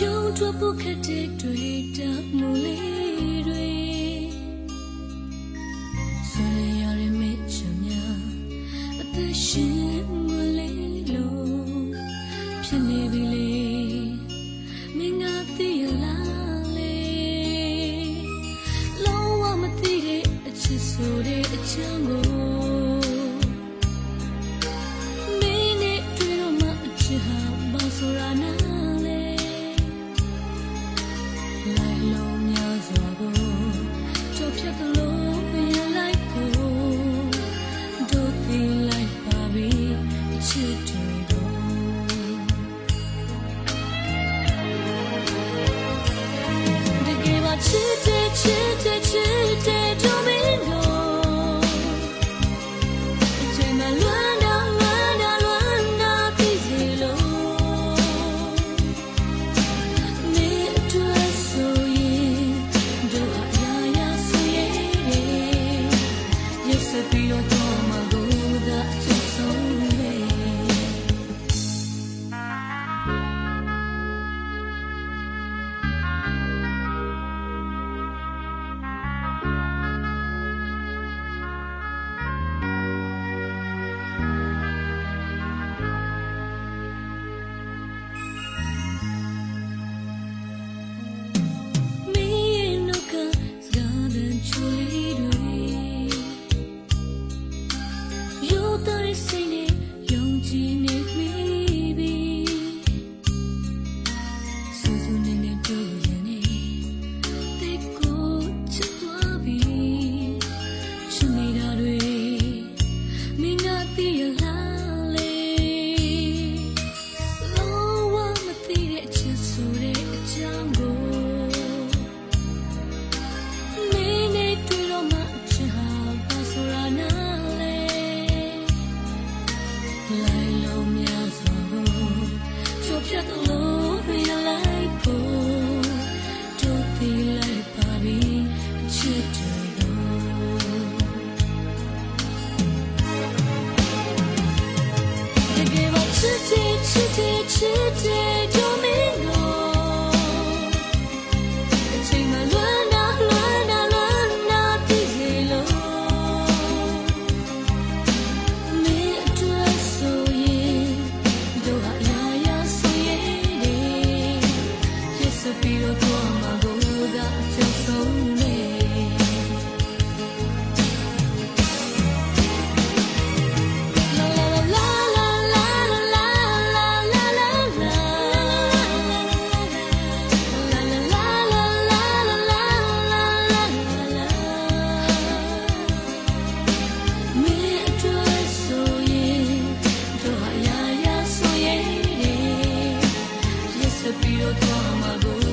ရုံထွက်ဖို့ခက်တဲ့တွေ့တတ်မှုလေးတွေဆွေရရမယ့်ချင်များအသက်ရှင် 世界。tua amargura.